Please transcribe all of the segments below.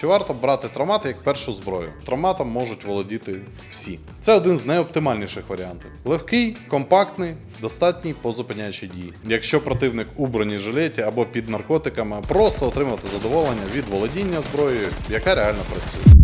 Чи варто брати травмат як першу зброю? Травматом можуть володіти всі. Це один з найоптимальніших варіантів. Легкий, компактний, достатній по зупиняючій дії. Якщо противник у бронежилеті або під наркотиками, просто отримати задоволення від володіння зброєю, яка реально працює.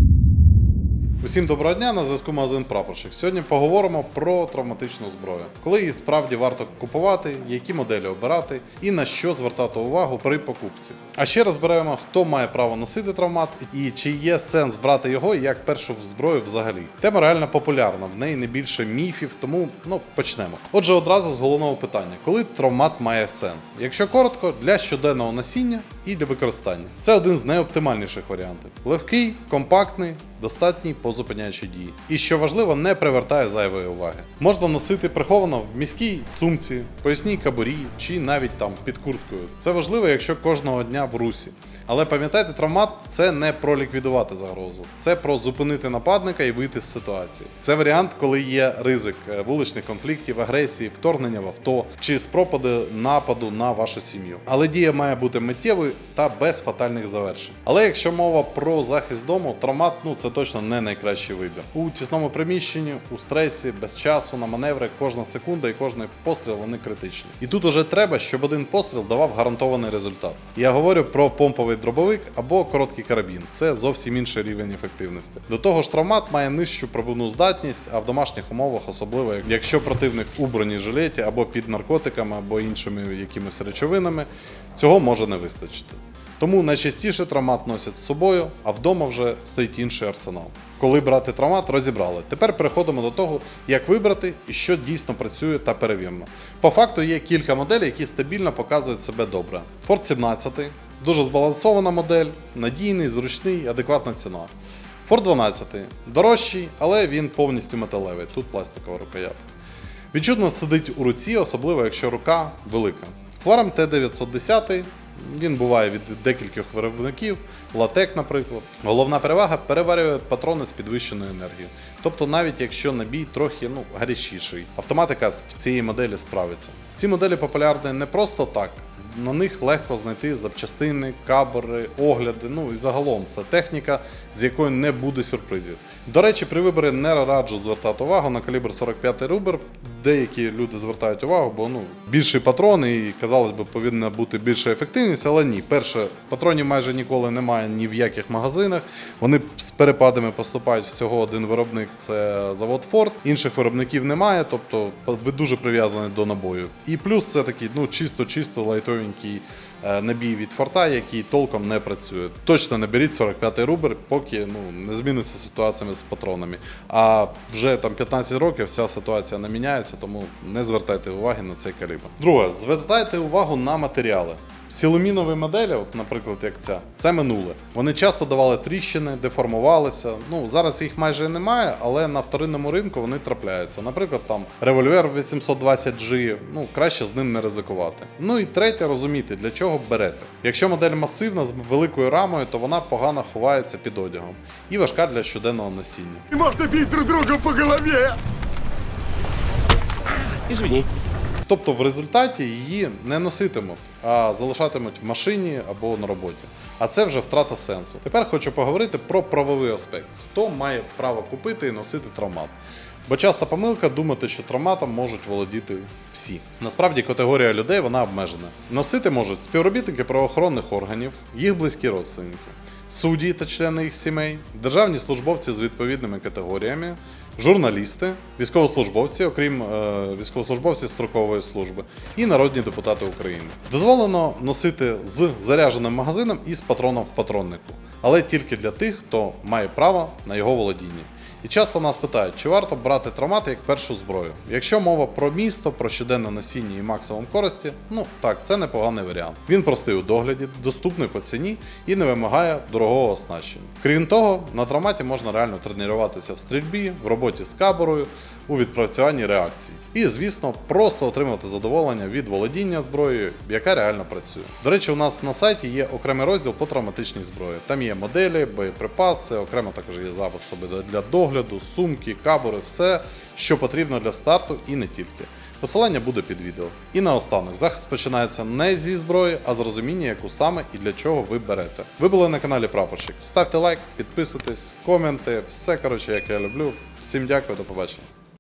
Усім доброго дня на зв'язку магазин Прапорщик. Сьогодні поговоримо про травматичну зброю, коли її справді варто купувати, які моделі обирати і на що звертати увагу при покупці. А ще розберемо, хто має право носити травмат і чи є сенс брати його як першу зброю взагалі. Тема реально популярна, в неї не більше міфів, тому ну почнемо. Отже, одразу з головного питання: коли травмат має сенс? Якщо коротко, для щоденного носіння і для використання. Це один з найоптимальніших варіантів. Легкий, компактний, достатній по зупиняючій дії. І що важливо, не привертає зайвої уваги. Можна носити приховано в міській сумці, поясній кабурі чи навіть там під курткою. Це важливо, якщо кожного дня в русі. Але пам'ятайте, травмат це не про ліквідувати загрозу, це про зупинити нападника і вийти з ситуації. Це варіант, коли є ризик е, вуличних конфліктів, агресії, вторгнення в авто чи спропади нападу на вашу сім'ю. Але дія має бути миттєвою та без фатальних завершень. Але якщо мова про захист дому, травмат ну це точно не найкращий вибір. У тісному приміщенні, у стресі, без часу на маневри, кожна секунда і кожний постріл вони критичні. І тут уже треба, щоб один постріл давав гарантований результат. Я говорю про помповий дробовик або короткий карабін. Це зовсім інший рівень ефективності. До того ж, травмат має нижчу пробивну здатність, а в домашніх умовах, особливо якщо противник у бронежилеті або під наркотиками, або іншими якимись речовинами, цього може не вистачити. Тому найчастіше травмат носять з собою, а вдома вже стоїть інший арсенал. Коли брати травмат, розібрали. Тепер переходимо до того, як вибрати і що дійсно працює та перевірено. По факту є кілька моделей, які стабільно показують себе добре. Ford 17 дуже збалансована модель, надійний, зручний, адекватна ціна. Ford 12 дорожчий, але він повністю металевий. Тут пластикова рукоятка. Відчутно сидить у руці, особливо якщо рука велика. Фларм Т910 він буває від декількох виробників, латек, наприклад. Головна перевага переварює патрони з підвищеною енергією. Тобто, навіть якщо набій трохи ну, гарячіший, автоматика з цієї моделі справиться. Ці моделі популярні не просто так. На них легко знайти запчастини, кабери, огляди. Ну і загалом це техніка, з якою не буде сюрпризів. До речі, при виборі не раджу звертати увагу на калібр 45 рубер. Деякі люди звертають увагу, бо ну більший патрон і казалось би повинна бути більша ефективність, але ні. Перше, патронів майже ніколи немає ні в яких магазинах. Вони з перепадами поступають всього один виробник. Це завод Форд. Інших виробників немає, тобто ви дуже прив'язані до набою. І плюс це такий ну чисто-чисто лайтовенький набій від форта, який толком не працює. Точно не беріть 45-й рубер, поки ну не зміниться ситуація з патронами. А вже там 15 років вся ситуація не міняється, тому не звертайте уваги на цей калібр. Друге, звертайте увагу на матеріали. Сілумінові моделі, от, наприклад, як ця, це минуле. Вони часто давали тріщини, деформувалися. Ну зараз їх майже немає, але на вторинному ринку вони трапляються. Наприклад, там револьвер 820G, ну краще з ним не ризикувати. Ну і третє, розуміти, для чого берете. Якщо модель масивна з великою рамою, то вона погано ховається під одягом і важка для щоденного носіння. Можно бить друг друга по голове! Извини. Тобто в результаті її не носитимуть, а залишатимуть в машині або на роботі. А це вже втрата сенсу. Тепер хочу поговорити про правовий аспект. Хто має право купити і носити травмат? Бо часто помилка думати, що травматом можуть володіти всі. Насправді категорія людей вона обмежена. Носити можуть співробітники правоохоронних органів, їх близькі родственники, судді та члени їх сімей, державні службовці з відповідними категоріями, журналісти, військовослужбовці, окрім е, військовослужбовців строкової служби, і народні депутати України. Дозволено носити з зарядженим магазином і з патроном в патроннику, але тільки для тих, хто має право на його володіння. І часто нас питають, чи варто брати травмати як першу зброю. Якщо мова про місто, про щоденне носіння і максимум користі, ну так, це непоганий варіант. Він простий у догляді, доступний по ціні і не вимагає дорогого оснащення. Крім того, на травматі можна реально тренуватися в стрільбі, в роботі з каборою, у відпрацюванні реакцій. І, звісно, просто отримати задоволення від володіння зброєю, яка реально працює. До речі, у нас на сайті є окремий розділ по травматичній зброї. Там є моделі, боєприпаси, окремо також є записи для догляду, сумки, кабори, все, що потрібно для старту і не тільки. Посилання буде під відео. І наостанок, захист починається не зі зброї, а з розуміння, яку саме і для чого ви берете. Ви були на каналі Прапорщик. Ставте лайк, підписуйтесь, коменти, все коротше, як я люблю. Всім дякую, до побачення.